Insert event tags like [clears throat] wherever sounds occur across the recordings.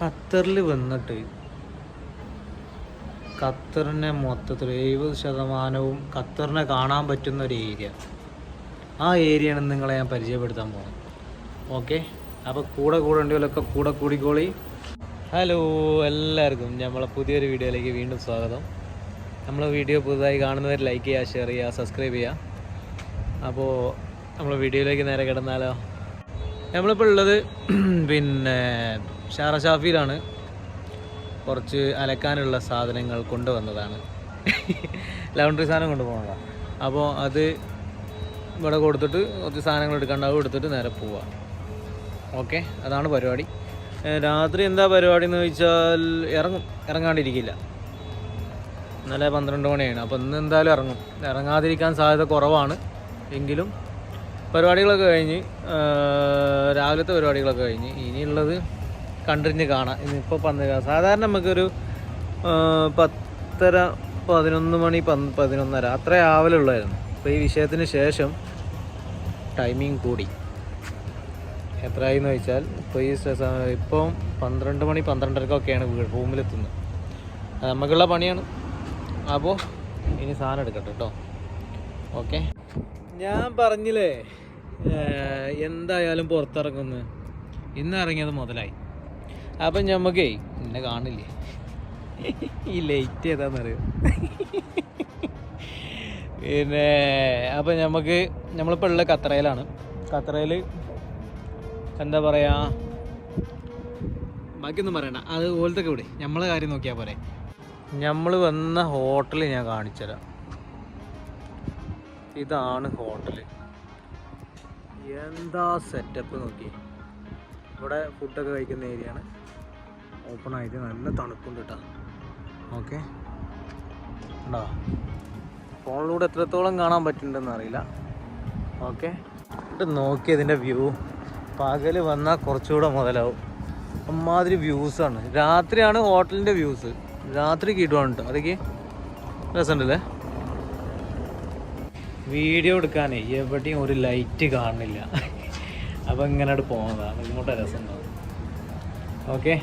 ഖത്തറിൽ വന്നിട്ട് ഖത്തറിനെ മൊത്തത്തിൽ എഴുപത് ശതമാനവും ഖത്തറിനെ കാണാൻ പറ്റുന്ന ഒരു ഏരിയ. ആ ഏരിയയാണ് നിങ്ങളെ ഞാൻ പരിചയപ്പെടുത്താൻ പോകുന്നത്. ഓക്കെ? അപ്പോൾ കൂടെ കൂടെ ഉണ്ടെങ്കിലൊക്കെ കൂടെ കൂടിക്കോളി. ഹലോ എല്ലാവർക്കും നമ്മളെ പുതിയൊരു വീഡിയോയിലേക്ക് വീണ്ടും സ്വാഗതം. നമ്മളെ വീഡിയോ പുതുതായി കാണുന്നവർ ലൈക്ക് ചെയ്യുക ഷെയർ ചെയ്യുക സബ്സ്ക്രൈബ് ചെയ്യുക. അപ്പോൾ നമ്മൾ വീഡിയോയിലേക്ക് നേരെ കിടന്നാലോ? നമ്മളിപ്പോൾ ഉള്ളത് [clears throat] പിന്നെ ഷാറ ഷാഫിയിലാണ് കുറച്ച് അലക്കാനുള്ള സാധനങ്ങൾ കൊണ്ടുവന്നതാണ്. ലൗണ്ടറി സാധനം കൊണ്ടുപോകുന്നതാണ് അപ്പോൾ അത് ഇവിടെ കൊടുത്തിട്ട് കുറച്ച് സാധനങ്ങൾ എടുക്കാണ്ടാവും എടുത്തിട്ട് നേരെ പോവാം. ഓക്കെ അതാണ് പരിപാടി. രാത്രി എന്താ പരിപാടി എന്ന് ചോദിച്ചാൽ ഇറങ്ങും. ഇറങ്ങാണ്ടിരിക്കില്ല. ഇന്നലെ പന്ത്രണ്ട് മണിയാണ്. അപ്പോൾ ഇന്ന് എന്തായാലും ഇറങ്ങും. ഇറങ്ങാതിരിക്കാൻ സാധ്യത കുറവാണ്. എങ്കിലും പരിപാടികളൊക്കെ കഴിഞ്ഞ് രാവിലത്തെ പരിപാടികളൊക്കെ കഴിഞ്ഞ് ഇനിയുള്ളത് കണ്ടിരിഞ്ഞ് കാണാം. ഇന്നിപ്പോൾ പന്ത് സാധാരണ നമുക്കൊരു പത്തര പതിനൊന്ന് മണി പന്ത് പതിനൊന്നര അത്ര രാവിലെ ഉള്ളായിരുന്നു അപ്പോൾ ഈ വിഷയത്തിന് ശേഷം ടൈമിംഗ് കൂടി. എത്രയായി എന്ന് വെച്ചാൽ ഇപ്പോൾ ഈ ഇപ്പം പന്ത്രണ്ട് മണി പന്ത്രണ്ടരക്കൊക്കെയാണ് വീട് റൂമിലെത്തുന്നത്. നമുക്കുള്ള പണിയാണ്. അപ്പോൾ ഇനി സാധനം എടുക്കട്ടെ കേട്ടോ. ഓക്കെ. ഞാൻ പറഞ്ഞില്ലേ എന്തായാലും പുറത്തിറങ്ങുന്നു. ഇന്ന് ഇറങ്ങിയത് മുതലായി. അപ്പം ഞമ്മക്കേ എന്നെ കാണില്ലേ? ഈ ലൈറ്റ് ഏതാണെന്നറിയോ പിന്നെ അപ്പം നമുക്ക് നമ്മളിപ്പോൾ ഉള്ള കത്രയിലാണ് ഖത്തറയിൽ എന്താ പറയാ ബാക്കിയൊന്നും പറയണ്ട. അത് പോലത്തെ ഇവിടെ നമ്മളെ കാര്യം നോക്കിയാ പോരെ. നമ്മൾ വന്ന ഹോട്ടൽ ഞാൻ കാണിച്ചുതരാം ഇതാണ് ഹോട്ടൽ എന്താ സെറ്റപ്പ് നോക്കി ഇവിടെ ഫുഡൊക്കെ കഴിക്കുന്ന ഏരിയയാണ് ഓപ്പൺ ആയിട്ട് നല്ല തണുപ്പുണ്ട് കേട്ടോ ഓക്കെ. ഉണ്ടോ ഫോണിലൂടെ എത്രത്തോളം കാണാൻ പറ്റുന്നുണ്ടെന്ന് അറിയില്ല. ഓക്കെ. എന്നിട്ട് നോക്കി ഇതിന്റെ വ്യൂ പകൽ വന്നാൽ കുറച്ചുകൂടെ മുതലാവും. അമ്മാതിരി വ്യൂസാണ് രാത്രിയാണ് ഹോട്ടലിന്റെ വ്യൂസ് രാത്രി കിട്ടുവാണ് കേട്ടോ അതൊക്കെ രസമുണ്ടല്ലേ? വീഡിയോ എടുക്കാനേ എവിടെയും ഒരു ലൈറ്റ് കാണുന്നില്ല. [laughs] അപ്പം ഇങ്ങനെ പോകുന്നതാണ് ഇങ്ങോട്ട് രസമുണ്ടാവും ഓക്കെ.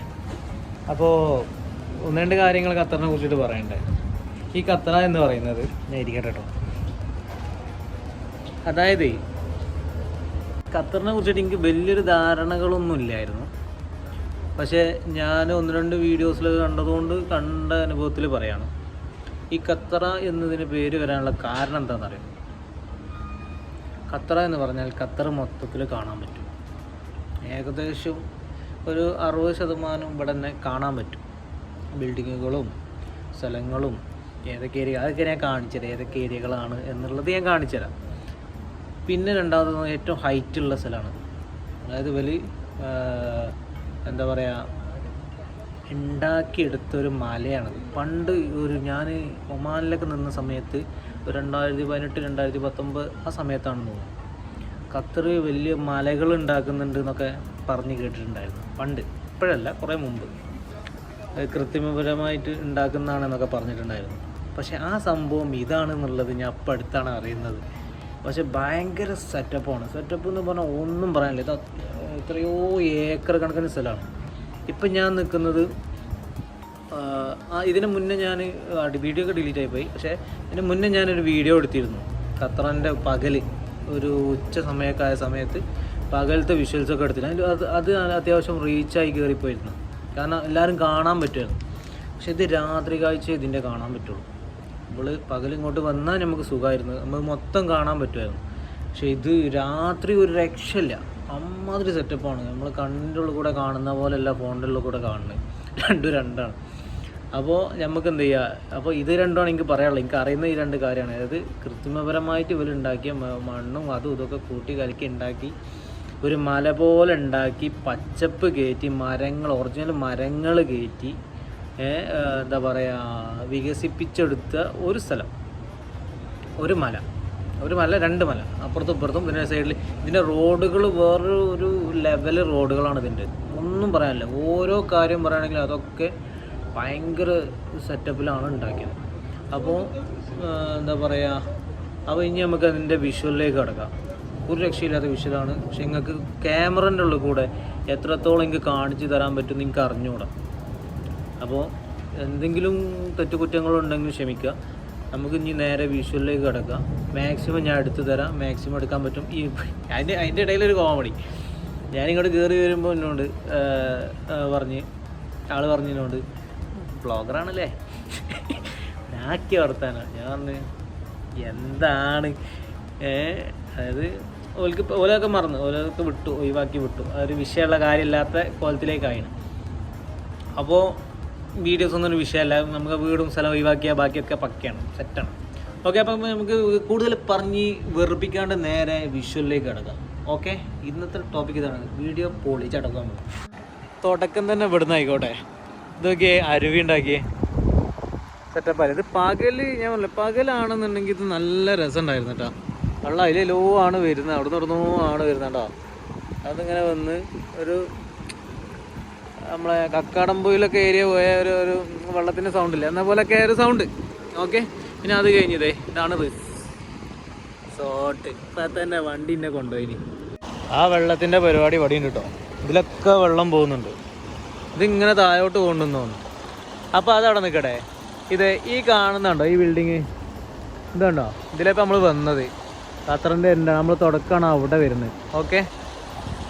അപ്പോൾ ഒന്ന് രണ്ട് കാര്യങ്ങൾ ഖത്തറിനെ കുറിച്ചിട്ട് പറയണ്ടേ? ഈ ഖത്തറ എന്ന് പറയുന്നത് ഞാൻ ഇരിക്കട്ടെ കേട്ടോ. അതായത് ഖത്തറിനെ കുറിച്ചിട്ട് എനിക്ക് വലിയൊരു ധാരണകളൊന്നും ഇല്ലായിരുന്നു. പക്ഷേ ഞാൻ ഒന്ന് രണ്ട് വീഡിയോസിൽ കണ്ടതുകൊണ്ട് കണ്ട അനുഭവത്തിൽ പറയാണ്. ഈ ഖത്തറ എന്നതിന് പേര് വരാനുള്ള കാരണം എന്താണെന്നറിയാം? ഖത്തറ എന്ന് പറഞ്ഞാൽ ഖത്തർ മൊത്തത്തിൽ കാണാൻ പറ്റും. ഏകദേശം ഒരു അറുപത് ശതമാനം ഇവിടെ തന്നെ കാണാൻ പറ്റും. ബിൽഡിങ്ങുകളും സ്ഥലങ്ങളും ഏതൊക്കെ ഏരിയ അതൊക്കെ ഞാൻ കാണിച്ചുതരാം. ഏതൊക്കെ ഏരിയകളാണ് എന്നുള്ളത് ഞാൻ കാണിച്ചുതരാം. പിന്നെ രണ്ടാമത് ഏറ്റവും ഹൈറ്റ് ഉള്ള സ്ഥലമാണ്. അതായത് വലിയ എന്താ പറയുക ഉണ്ടാക്കിയെടുത്തൊരു മലയാണത് പണ്ട് ഒരു ഞാൻ ഒമാനിലൊക്കെ നിന്ന സമയത്ത് രണ്ടായിരത്തി പതിനെട്ട് രണ്ടായിരത്തി പത്തൊമ്പത് ആ സമയത്താണെന്ന് തോന്നുന്നു. ഖത്തർ വലിയ മലകൾ ഉണ്ടാക്കുന്നുണ്ട് എന്നൊക്കെ പറഞ്ഞ് കേട്ടിട്ടുണ്ടായിരുന്നു. പണ്ട്. ഇപ്പോഴല്ല കുറേ മുമ്പ്. കൃത്രിമപരമായിട്ട് ഉണ്ടാക്കുന്നതാണെന്നൊക്കെ പറഞ്ഞിട്ടുണ്ടായിരുന്നു. പക്ഷെ ആ സംഭവം ഇതാണെന്നുള്ളത് ഞാൻ അപ്പം അടുത്താണ് അറിയുന്നത്. പക്ഷെ ഭയങ്കര സെറ്റപ്പാണ്. സെറ്റപ്പ് എന്ന് പറഞ്ഞാൽ ഒന്നും പറയാനില്ല. ഇത് എത്രയോ ഏക്കർ കണക്കിന് സ്ഥലമാണ്. ഇപ്പം ഞാൻ നിൽക്കുന്നത് ഇതിന് മുന്നേ ഞാൻ വീഡിയോ ഒക്കെ ഡിലീറ്റ് ആയിപ്പോയി. പക്ഷേ ഇതിന് മുന്നേ ഞാനൊരു വീഡിയോ എടുത്തിരുന്നു. ഖത്തറിന്റെ പകൽ ഒരു ഉച്ച സമയക്കായ സമയത്ത് പകലത്തെ വിഷ്വൽസ് ഒക്കെ എടുത്തില്ല അത് അത് അത്യാവശ്യം റീച്ചായി കയറിപ്പോയിരുന്നു കാരണം എല്ലാവരും കാണാൻ പറ്റുമായിരുന്നു പക്ഷേ ഇത് രാത്രി കാഴ്ച ഇതിന്റെ കാണാൻ പറ്റുള്ളൂ. നമ്മൾ പകൽ ഇങ്ങോട്ട് വന്നാൽ നമുക്ക് സുഖമായിരുന്നു. നമ്മൾ മൊത്തം കാണാൻ പറ്റുമായിരുന്നു പക്ഷേ ഇത് രാത്രി ഒരു രക്ഷയില്ല. അമ്മാതിരി സെറ്റപ്പാണ് നമ്മൾ കണ്ണിന്റെ കൂടെ കാണുന്ന പോലെയല്ല ഫോണിന്റെ ഉള്ളിൽ കൂടെ കാണുന്നത്. രണ്ടും രണ്ടാണ്. അപ്പോൾ നമുക്ക് എന്ത് ചെയ്യുക അപ്പോൾ ഇത് രണ്ടുമാണ് എനിക്ക് പറയാനുള്ളത്. എനിക്ക് അറിയുന്ന ഈ രണ്ട് കാര്യമാണ്. അതായത് കൃത്രിമപരമായിട്ട് ഇവർ ഉണ്ടാക്കിയ മണ്ണും അതും ഇതൊക്കെ കൂട്ടി കലക്കി ഉണ്ടാക്കി ഒരു മല പോലെ ഉണ്ടാക്കി പച്ചപ്പ് കയറ്റി മരങ്ങൾ ഒറിജിനൽ മരങ്ങൾ കയറ്റി എന്താ പറയുക വികസിപ്പിച്ചെടുത്ത ഒരു സ്ഥലം. ഒരു മല. ഒരു മല രണ്ട് മല. അപ്പുറത്തും ഇപ്പുറത്തും പിന്നെ സൈഡിൽ ഇതിന്റെ റോഡുകൾ വേറൊരു ഒരു ലെവൽ റോഡുകളാണ് ഇതിന്റെ. ഒന്നും പറയാനില്ല. ഓരോ കാര്യം പറയുകയാണെങ്കിൽ അതൊക്കെ ഭയങ്കര സെറ്റപ്പിലാണ് ഉണ്ടാക്കിയത്. അപ്പോൾ എന്താ പറയുക അപ്പോൾ ഇനി നമുക്ക് അതിന്റെ വിഷ്വലിലേക്ക് കിടക്കാം. ഒരു രക്ഷയില്ലാത്ത വിഷയമാണ് പക്ഷെ നിങ്ങൾക്ക് ക്യാമറന്റെ ഉള്ളിൽ കൂടെ എത്രത്തോളം എനിക്ക് കാണിച്ചു തരാൻ പറ്റും നിങ്ങൾക്ക് അറിഞ്ഞുകൂടാ അപ്പോൾ എന്തെങ്കിലും തെറ്റുകുറ്റങ്ങളുണ്ടെങ്കിൽ ക്ഷമിക്കുക. നമുക്ക് ഇനി നേരെ വിഷ്വലിലേക്ക് കിടക്കാം. മാക്സിമം ഞാൻ എടുത്തു തരാം. മാക്സിമം എടുക്കാൻ പറ്റും. ഈ അതിന്റെ അതിന്റെ ഇടയിലൊരു കോമഡി ഞാനിങ്ങോട്ട് കയറി വരുമ്പോൾ എന്നോട് പറഞ്ഞ് ആൾ പറഞ്ഞതിനോട് ബ്ലോഗറാണല്ലേ ആക്കി വർത്താനാണ് ഞാൻ പറഞ്ഞു എന്താണ്? അതായത് ഓൽക്ക് ഓലൊക്കെ മറന്നു. ഓലൊക്കെ വിട്ടു ഒഴിവാക്കി വിട്ടു. ഒരു വിഷയമുള്ള കാര്യമില്ലാത്ത കോലത്തിലേക്കായിന് അപ്പോൾ വീഡിയോസ് ഒന്നും ഒരു വിഷയമല്ല. നമുക്ക് വീടും സ്ഥലം ഒഴിവാക്കിയാൽ ബാക്കിയൊക്കെ പക്കയാണ് സെറ്റാണ് ഓക്കെ അപ്പം നമുക്ക് കൂടുതൽ പറഞ്ഞ് വെറുപ്പിക്കാണ്ട് നേരെ വിഷ്വലിലേക്ക് കിടക്കാം. ഓക്കെ ഇന്നത്തെ ടോപ്പിക് ഇതാണ്. വീഡിയോ പൊളിച്ചടക്കാൻ തുടക്കം തന്നെ ഇവിടുന്ന് ആയിക്കോട്ടെ. ഇതൊക്കെ അരുവി ഉണ്ടാക്കിയേ. സെറ്റപ്പായി ഇത് പകൽ ഞാൻ പറഞ്ഞില്ല പകലാണെന്നുണ്ടെങ്കിൽ ഇത് നല്ല രസം ഉണ്ടായിരുന്നു കേട്ടോ വെള്ളം അതിലെ ലോ ആണ് വരുന്നത്. അവിടെ നിന്ന് ആണ് വരുന്നത് കേട്ടോ. അതിങ്ങനെ വന്ന് ഒരു നമ്മളെ കക്കാടമ്പൂയിലൊക്കെ ഏരിയ പോയ ഒരു ഒരു വെള്ളത്തിന്റെ സൗണ്ട് ഇല്ല? എന്ന പോലൊക്കെ ഒരു സൗണ്ട് ഓക്കെ പിന്നെ അത് കഴിഞ്ഞതേ ഇതാണ് സോട്ട് ഇപ്പം തന്നെ വണ്ടി എന്നെ കൊണ്ടുപോയി ആ വെള്ളത്തിന്റെ പരിപാടി വടിയുണ്ട് കേട്ടോ. ഇതിലൊക്കെ വെള്ളം പോകുന്നുണ്ട്. ഇതിങ്ങനെ താഴോട്ട് കൊണ്ടുവന്ന് തോന്നുന്നു. അപ്പോൾ അതവിടെ നിൽക്കട്ടെ ഇത് ഈ കാണുന്നുണ്ടോ ഈ ബിൽഡിങ് ഇതുണ്ടോ? ഇതിലിപ്പോൾ നമ്മൾ വന്നത്. ഖത്തറിന്റെ എന്റെ നമ്മൾ തുടക്കമാണ് അവിടെ വരുന്നത്. ഓക്കെ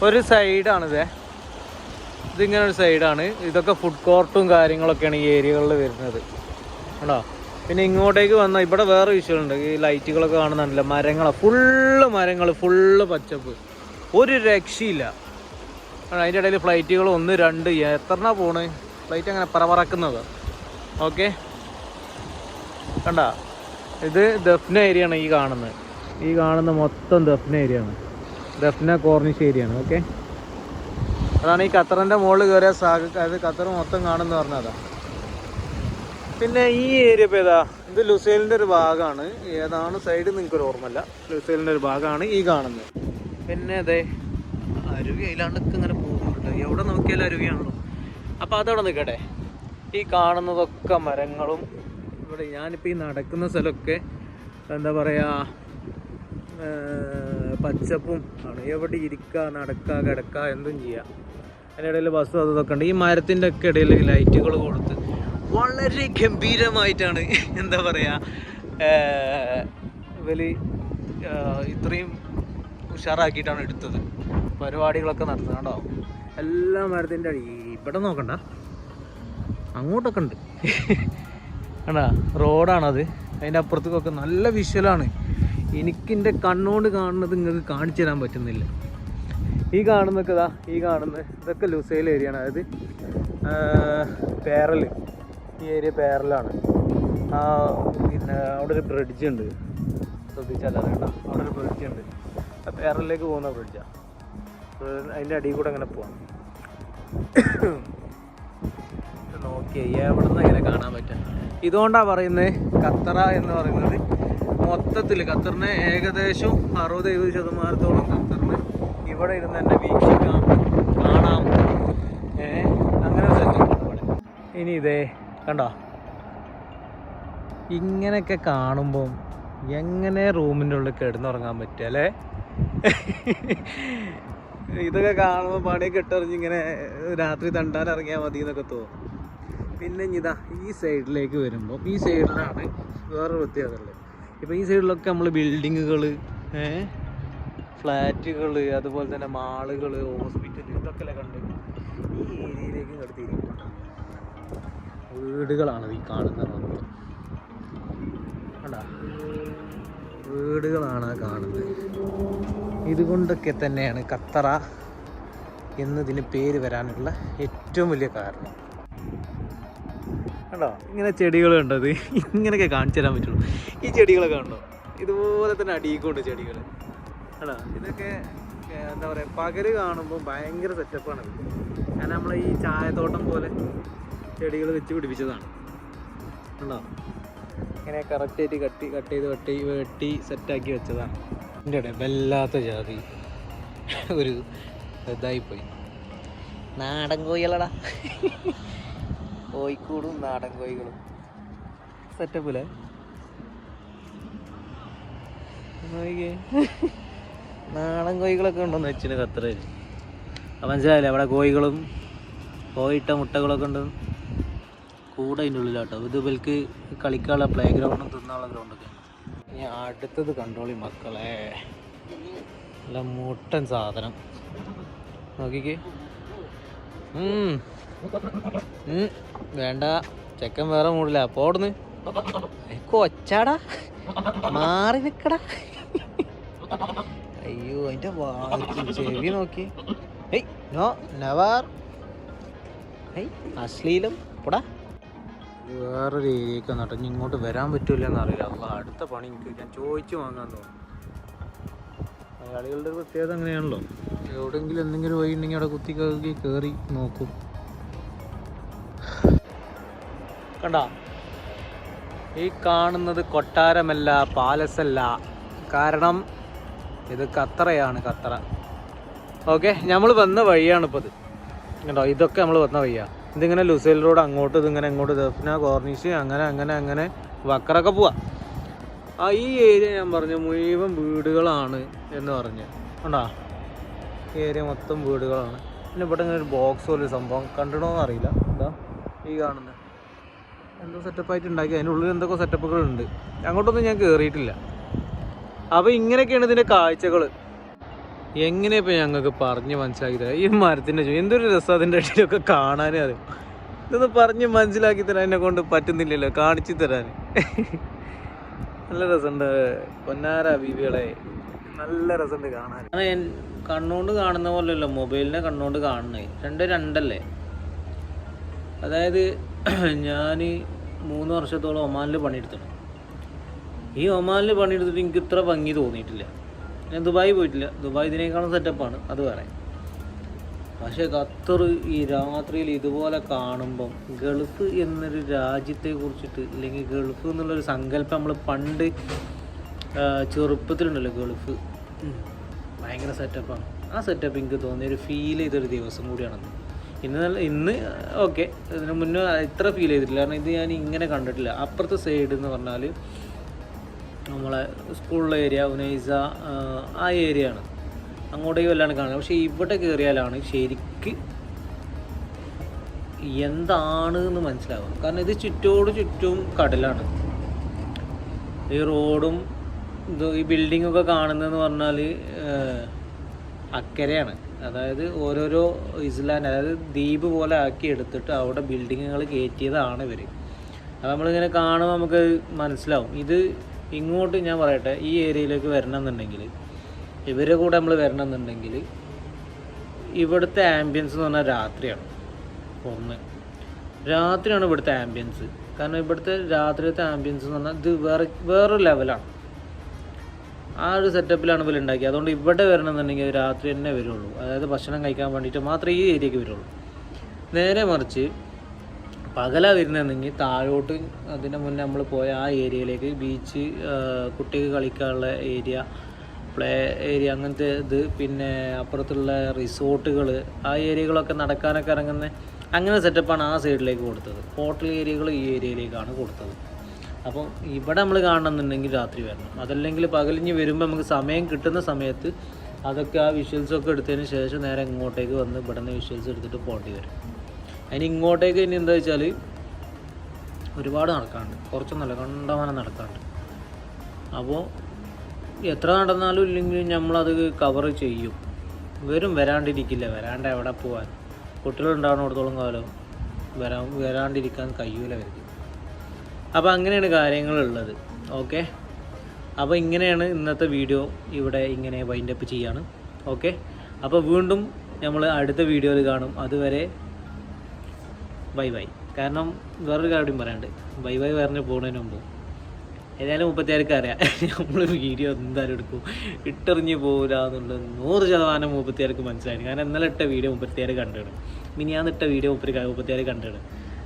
ഒരു സൈഡാണിത് ഇതിങ്ങനെ ഒരു സൈഡാണ് ഇതൊക്കെ ഫുഡ് കോർട്ടും കാര്യങ്ങളൊക്കെയാണ് ഈ ഏരിയകളിൽ വരുന്നത്. കണ്ടോ പിന്നെ ഇങ്ങോട്ടേക്ക് വന്നാൽ ഇവിടെ വേറെ വിഷയമുണ്ട് ഈ ലൈറ്റുകളൊക്കെ കാണുന്നുണ്ടല്ലോ മരങ്ങളാണ് ഫുള്ള് മരങ്ങൾ ഫുള്ള് പച്ചപ്പ്. ഒരു രക്ഷയില്ല. അതിന്റെ ഇടയിൽ ഫ്ലൈറ്റുകൾ ഒന്ന് രണ്ട്. എത്രണ്ണ പോണ്? ഫ്ലൈറ്റ് അങ്ങനെ പറവറക്കുന്നത്? ഓക്കെ കണ്ട? ഇത് ദഫ്ന ഏരിയ ആണ് ഈ കാണുന്നത്. ഈ കാണുന്ന മൊത്തം ദഫ്ന ഏരിയ ആണ് ദഫ്ന കോർണിഷ് ഏരിയ ആണ് ഓക്കെ അതാണ് ഈ ഖത്തറിന്റെ മുകളിൽ കയറിയ സാഗ് അതായത് ഖത്തർ മൊത്തം കാണുന്ന പറഞ്ഞതാ പിന്നെ ഈ ഏരിയ ഇപ്പോൾ ഏതാ? ഇത് ലുസൈലിന്റെ ഒരു ഭാഗമാണ് ഏതാണ് സൈഡ് നിങ്ങൾക്കൊരു ഓർമ്മയില്ല. ലുസൈലിന്റെ ഒരു ഭാഗമാണ് ഈ കാണുന്നത് പിന്നെ അതെ അരുവി അതിലാണ്ടൊക്കെ ഇങ്ങനെ പോകുന്നുണ്ട്. എവിടെ നോക്കിയാലും അരുവിയാണല്ലോ. അപ്പോൾ അതവിടെ നിൽക്കട്ടെ ഈ കാണുന്നതൊക്കെ മരങ്ങളും. ഇവിടെ ഞാനിപ്പോൾ ഈ നടക്കുന്ന സ്ഥലമൊക്കെ എന്താ പറയുക പച്ചപ്പും ആണ് എവിടെ ഇരിക്കുക നടക്കുക കിടക്കുക എന്തും ചെയ്യാം. അതിനിടയിൽ ബസ് അതൊക്കെ ഉണ്ട്. ഈ മരത്തിന്റെ ഒക്കെ ഇടയിൽ ലൈറ്റുകൾ കൊടുത്ത് വളരെ ഗംഭീരമായിട്ടാണ് എന്താ പറയുക ഇവർ ഇത്രയും ഉഷാറാക്കിയിട്ടാണ് എടുത്തത്. പരിപാടികളൊക്കെ നടത്തുന്നത് കേട്ടോ എല്ലാ മരത്തിന്റെ അടി ഇവിടെ നോക്കണ്ട. അങ്ങോട്ടൊക്കെ ഉണ്ട്. കണ്ടാ? റോഡാണത്. അതിന്റെ അപ്പുറത്തേക്കൊക്കെ നല്ല വിഷ്വലാണ്. എനിക്കെന്റെ കണ്ണോണ്ട് കാണുന്നത് നിങ്ങൾക്ക് കാണിച്ചു തരാൻ പറ്റുന്നില്ല. ഈ കാണുന്നൊക്കെ ഇതാ ഈ കാണുന്ന ഇതൊക്കെ ലുസൈൽ ഏരിയ ആണ്. അതായത് പേരൽ ഈ ഏരിയ പേരലാണ്. പിന്നെ അവിടെ ഒരു ബ്രിഡ്ജ് ഉണ്ട്. ശ്രദ്ധിച്ചാൽ അത് അവിടെ ഒരു ബ്രിഡ്ജ് ഉണ്ട്. പേരലിലേക്ക് പോകുന്ന ബ്രിഡ്ജാണ് അതിന്റെ അടിയിൽ കൂടെ അങ്ങനെ പോവാം. നോക്കിയേ എവിടെ നിന്ന് അങ്ങനെ കാണാൻ പറ്റുക? ഇതുകൊണ്ടാണ് പറയുന്നത് ഖത്തറ എന്ന് പറയുന്നത് മൊത്തത്തിൽ ഖത്തറിനെ ഏകദേശം അറുപത് എഴുപത് ശതമാനത്തോളം ഖത്തറിന് ഇവിടെ ഇരുന്ന് തന്നെ വീക്ഷിക്കാം കാണാം. ഏഹ് അങ്ങനെ ഇവിടെ. ഇനി ഇതേ കണ്ടോ? ഇങ്ങനെയൊക്കെ കാണുമ്പം എങ്ങനെ റൂമിന്റെ ഉള്ളിൽ കിടന്നുറങ്ങാൻ പറ്റുക അല്ലേ? ഇതൊക്കെ കാണുമ്പോൾ പണിയൊക്കെ ഇട്ടെറിഞ്ഞ് ഇങ്ങനെ രാത്രി തണ്ടാൻ ഇറങ്ങിയാൽ മതി എന്നൊക്കെ തോന്നും. പിന്നെ ഇതാ ഈ സൈഡിലേക്ക് വരുമ്പോൾ ഈ സൈഡിലാണ് വേറൊരു പ്രത്യേകത ഇപ്പോൾ ഈ സൈഡിലൊക്കെ നമ്മൾ ബിൽഡിങ്ങുകൾ ഫ്ലാറ്റുകൾ അതുപോലെ തന്നെ മാളുകൾ ഹോസ്പിറ്റൽ ഇതൊക്കെ അല്ലേ കണ്ട് ഈ ഏരിയയിലേക്ക് കടത്തിയിരിക്കും വീടുകളാണ് ഈ കാണുന്ന മൊത്തം. വീടുകളാണ് കാണുന്നത്. ഇതുകൊണ്ടൊക്കെ തന്നെയാണ് ഖത്തറ എന്നതിന് പേര് വരാനുള്ള ഏറ്റവും വലിയ കാരണം. കണ്ടോ? ഇങ്ങനെ ചെടികൾ കണ്ടത്. ഇങ്ങനെയൊക്കെ കാണിച്ചു തരാൻ പറ്റുള്ളൂ. ഈ ചെടികളൊക്കെ കണ്ടോ? ഇതുപോലെ തന്നെ അടിയിക്കൊണ്ട് ചെടികൾ. കണ്ടോ? ഇതൊക്കെ എന്താ പറയുക പകൽ കാണുമ്പോൾ ഭയങ്കര സെറ്റപ്പാണ് കാരണം നമ്മൾ ഈ ചായത്തോട്ടം പോലെ ചെടികൾ വെച്ച് പിടിപ്പിച്ചതാണ്. കണ്ടോ? ഇങ്ങനെ കറക്റ്റായിട്ട് കട്ടി കട്ട് ചെയ്ത് വെട്ടി വെട്ടി സെറ്റാക്കി വെച്ചതാണ്. എന്റെ ഇടയിൽ വല്ലാത്ത ജാതി. ഒരു ഇതായിപ്പോയി. നാടൻ കോഴികളടാ. കോഴിക്കൂടും നാടൻ കോഴികളും. സെറ്റപ്പില്ലേ നാടൻ കോഴികളൊക്കെ ഉണ്ടോന്ന് വെച്ചിന് ഖത്തറയിൽ അപ്പം മനസ്സിലായില്ലേ? അവിടെ കോഴികളും കോയിട്ട മുട്ടകളൊക്കെ ഉണ്ട്. കൂടെ അതിന്റെ ഉള്ളിലാട്ടോ. ഇത് ഇവർക്ക് കളിക്കാനുള്ള പ്ലേ ഗ്രൗണ്ടും തിന്നാനുള്ള ഗ്രൗണ്ടൊക്കെ ഇനി അടുത്തത് കണ്ടോളി മക്കളെ. നല്ല മുട്ടൻ സാധനം. നോക്കിക്കേ. വേണ്ട. ചെക്കൻ വേറെ മൂടില്ല. പോടുന്ന് കൊച്ചാടാ മാറി നിക്കടാ. അയ്യോ അതിന്റെ ചെവി നോക്കി. ഏയ് നോ നെവർ. അശ്ലീലം. പോടാ. വേറൊരു ഏരിയക്ക് വന്നിട്ട്. ഇങ്ങോട്ട് വരാൻ പറ്റൂല എന്നറിയില്ല അല്ല അടുത്ത പണി എനിക്ക് ഞാൻ ചോദിച്ചു വാങ്ങാൻ തോന്നുന്നു. മലയാളികളുടെ പ്രത്യേകത അങ്ങനെയാണല്ലോ. എവിടെയെങ്കിലും എന്തെങ്കിലും വഴി ഉണ്ടെങ്കിൽ അവിടെ കുത്തി കയറി നോക്കും. കണ്ട? ഈ കാണുന്നത് കൊട്ടാരമല്ല പാലസ് അല്ല കാരണം ഇത് ഖത്തറയാണ് ഖത്തറ. ഓക്കെ നമ്മൾ വന്ന വഴിയാണ് ഇത് കണ്ടോ ഇതൊക്കെ നമ്മൾ വന്ന വഴിയാണ് ഇതിങ്ങനെ ലുസൈൽ റോഡ് അങ്ങോട്ട് ഇതിങ്ങനെ അങ്ങോട്ട് ദഫ്ന കോർണിഷ് അങ്ങനെ അങ്ങനെ അങ്ങനെ വക്കറൊക്കെ പോവാ. ആ ഈ ഏരിയ ഞാൻ പറഞ്ഞു മുഴുവൻ വീടുകളാണ് എന്ന് പറഞ്ഞു. കണ്ടാ? ഈ ഏരിയ മൊത്തം വീടുകളാണ്. പിന്നെ ഇവിടെ ഇങ്ങനെ ഒരു ബോക്സ് പോലെ സംഭവം കണ്ടിടോന്ന് അറിയില്ല. എന്താ? ഈ കാണുന്നത് എന്തോ സെറ്റപ്പായിട്ട് ഉണ്ടാക്കി. അതിനുള്ളിൽ എന്തൊക്കെ സെറ്റപ്പുകൾ ഉണ്ട് അങ്ങോട്ടൊന്നും ഞാൻ കയറിയിട്ടില്ല അപ്പോൾ ഇങ്ങനെയൊക്കെയാണ് ഇതിന്റെ കാഴ്ചകൾ എങ്ങനെയപ്പോൾ ഞങ്ങൾക്ക് പറഞ്ഞ് മനസ്സിലാക്കി തരാം? ഈ മരത്തിന്റെ ചുവ എന്തൊരു രസം അതിന്റെ ഇടയിലൊക്കെ കാണാനേ അറിയും ഇതൊന്ന് പറഞ്ഞ് മനസ്സിലാക്കി തരാൻ എന്നെ കൊണ്ട് പറ്റുന്നില്ലല്ലോ. കാണിച്ചു തരാൻ നല്ല രസമുണ്ട്. പൊന്നാര ബീവികളെ. നല്ല രസമുണ്ട് കാണാൻ കണ്ണുകൊണ്ട് കാണുന്ന പോലെയല്ല മൊബൈലിനെ കണ്ണുകൊണ്ട് കാണുന്നേ രണ്ട് രണ്ടല്ലേ? അതായത് [clears throat] ഞാൻ മൂന്ന് വർഷത്തോളം ഒമാനിൽ പണിയെടുത്തിട്ടുണ്ട് ഈ ഒമാനിൽ പണിയെടുത്തിട്ട് എനിക്ക് ഇത്ര ഭംഗി തോന്നിയിട്ടില്ല. ഞാൻ ദുബായി പോയിട്ടില്ല. ദുബായ് ഇതിനേക്കാളും സെറ്റപ്പാണ് അത് വേറെ. പക്ഷേ ഖത്തർ ഈ രാത്രിയിൽ ഇതുപോലെ കാണുമ്പം ഗൾഫ് എന്നൊരു രാജ്യത്തെ കുറിച്ചിട്ട് അല്ലെങ്കിൽ ഗൾഫ് എന്നുള്ളൊരു സങ്കല്പം നമ്മൾ പണ്ട് ചെറുപ്പത്തിലുണ്ടല്ലോ ഗൾഫ്. ഭയങ്കര സെറ്റപ്പാണ് ആ സെറ്റപ്പ് എനിക്ക് തോന്നിയ ഒരു ഫീൽ ചെയ്തൊരു ദിവസം കൂടിയാണെന്ന് ഇന്ന് ഇന്ന് ഓക്കെ ഇതിന് മുന്നേ ഇത്ര ഫീൽ ചെയ്തിട്ടില്ല. കാരണം ഇത് ഞാൻ ഇങ്ങനെ കണ്ടിട്ടില്ല. അപ്പുറത്തെ സൈഡ് എന്ന് പറഞ്ഞാൽ നമ്മളെ സ്കൂളിലെ ഏരിയ ഉനൈസ ആ, ഏരിയ ആണ്. അങ്ങോട്ടേക്ക് വല്ലാണ് കാണുന്നത്. പക്ഷേ ഇവിടെ കയറിയാലാണ് ശരിക്ക് എന്താണ് എന്ന് മനസ്സിലാവുക കാരണം ഇത് ചുറ്റോട് ചുറ്റും കടലാണ്. ഈ റോഡും ഈ ബിൽഡിങ്ങൊക്കെ കാണുന്നതെന്ന് പറഞ്ഞാൽ അക്കരെയാണ്. അതായത് ഓരോരോ ഇസ്ലാൻഡ് അതായത് ദ്വീപ് പോലെ ആക്കി എടുത്തിട്ട് അവിടെ ബിൽഡിങ്ങുകൾ കയറ്റിയതാണ് ഇവർ അത് നമ്മളിങ്ങനെ കാണുമ്പോൾ നമുക്ക് മനസ്സിലാവും. ഇത് ഇങ്ങോട്ട് ഞാൻ പറയട്ടെ ഈ ഏരിയയിലേക്ക് വരണം എന്നുണ്ടെങ്കിൽ ഇവരെ കൂടെ നമ്മൾ വരണം എന്നുണ്ടെങ്കിൽ ഇവിടുത്തെ ആംബിയൻസ് എന്ന് പറഞ്ഞാൽ രാത്രിയാണ്. ഒന്ന്. രാത്രിയാണ് ഇവിടുത്തെ ആംബിയൻസ് കാരണം ഇവിടുത്തെ രാത്രിയത്തെ ആംബിയൻസ് എന്ന് പറഞ്ഞാൽ ഇത് വേറെ വേറൊരു ലെവലാണ് ആ ഒരു സെറ്റപ്പിലാണ് ഇവർ ഉണ്ടാക്കിയത് അതുകൊണ്ട് ഇവിടെ വരണമെന്നുണ്ടെങ്കിൽ രാത്രി തന്നെ വരുള്ളൂ. അതായത് ഭക്ഷണം കഴിക്കാൻ വേണ്ടിയിട്ട് മാത്രമേ ഈ ഏരിയക്ക് വരുള്ളൂ. നേരെ മറിച്ച് പകലാ വരുന്നതെങ്കിൽ താഴോട്ട് അതിന് മുന്നേ നമ്മൾ പോയ ആ ഏരിയയിലേക്ക് ബീച്ച് കുട്ടികൾ കളിക്കാനുള്ള ഏരിയ പ്ലേ ഏരിയ അങ്ങനത്തെ ഇത് പിന്നെ അപ്പുറത്തുള്ള റിസോർട്ടുകൾ ആ ഏരിയകളൊക്കെ നടക്കാനൊക്കെ ഇറങ്ങുന്ന അങ്ങനെ സെറ്റപ്പാണ് ആ സൈഡിലേക്ക് കൊടുത്തത്. ഹോട്ടൽ ഏരിയകൾ ഈ ഏരിയയിലേക്കാണ് കൊടുത്തത്. അപ്പോൾ ഇവിടെ നമ്മൾ കാണണമെന്നുണ്ടെങ്കിൽ രാത്രി വരണം. അതല്ലെങ്കിൽ പകലിഞ്ഞ് വരുമ്പോൾ നമുക്ക് സമയം കിട്ടുന്ന സമയത്ത് അതൊക്കെ ആ വിഷ്വൽസൊക്കെ എടുത്തതിന് ശേഷം നേരെ ഇങ്ങോട്ടേക്ക് വന്ന് ഇവിടെ നിന്ന് വിഷ്വൽസ് എടുത്തിട്ട് പോകേണ്ടി വരും. അതിന് ഇങ്ങോട്ടേക്ക് ഇനി എന്താ വെച്ചാൽ ഒരുപാട് നടക്കാണ്ട് കുറച്ചൊന്നുമല്ല കണ്ടമാനം നടക്കാണ്ട് അപ്പോൾ എത്ര നടന്നാലും ഇല്ലെങ്കിൽ നമ്മളത് കവർ ചെയ്യും. വരും വരാണ്ടിരിക്കില്ല. വരാണ്ട് എവിടെ പോവാൻ? കുട്ടികളുണ്ടാകുന്നിടത്തോളം കാലം വരാൻ വരാണ്ടിരിക്കാൻ കഴിയൂല അവർക്ക് അപ്പോൾ അങ്ങനെയാണ് കാര്യങ്ങളുള്ളത്. ഓക്കെ അപ്പോൾ ഇങ്ങനെയാണ് ഇന്നത്തെ വീഡിയോ ഇവിടെ ഇങ്ങനെ വൈൻഡപ്പ് ചെയ്യാണ്. ഓക്കെ അപ്പോൾ വീണ്ടും നമ്മൾ അടുത്ത വീഡിയോയിൽ കാണും. അതുവരെ ബൈ ബൈ കാരണം വേറൊരു കാര്യം പറയാണ്ട് ബൈ ബൈ പറഞ്ഞ് പോകുന്നതിന് മുമ്പ്. ഏതായാലും മുപ്പത്തിയാർക്ക് അറിയാം. [laughs] നമ്മൾ വീഡിയോ എന്തായാലും എടുക്കും. ഇട്ടെറിഞ്ഞ് പോകില്ല എന്നുള്ളത് നൂറ് ശതമാനം മുപ്പത്തിയാർക്ക് മനസ്സിലായി കാരണം ഇന്നലെ ഇട്ട വീഡിയോ മുപ്പത്തിയാറ് കണ്ടിടും ഞാൻ ഇട്ട വീഡിയോ മുപ്പത്തി മുപ്പത്തിയാറ് കണ്ടിടും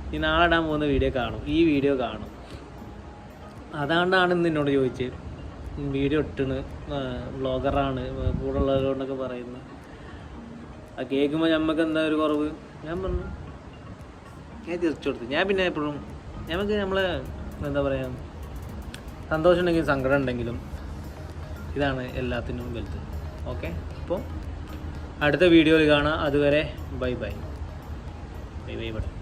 ഇനി നാളെ ഇടാൻ പോകുന്ന വീഡിയോ കാണും. ഈ വീഡിയോ കാണും. അതാണ്ടാണ് ഇന്ന് എന്നോട് ചോദിച്ചത്. വീഡിയോ ഇട്ടണ് വ്ളോഗറാണ് കൂടെ ഉള്ളവരോടൊക്കെ പറയുന്നു. ആ കേൾക്കുമ്പോൾ നമുക്ക് എന്താ ഒരു കുറവ്? ഞാൻ പറഞ്ഞു ഞാൻ തിരിച്ചു കൊടുത്തു. ഞാൻ പിന്നെ എപ്പോഴും നമുക്ക് നമ്മളെ എന്താ പറയുക സന്തോഷം ഉണ്ടെങ്കിലും സങ്കടം ഉണ്ടെങ്കിലും ഇതാണ് എല്ലാത്തിനും വലുത്. ഓക്കെ? അപ്പോൾ അടുത്ത വീഡിയോയിൽ കാണാം. അതുവരെ bye bye. Bye bye bye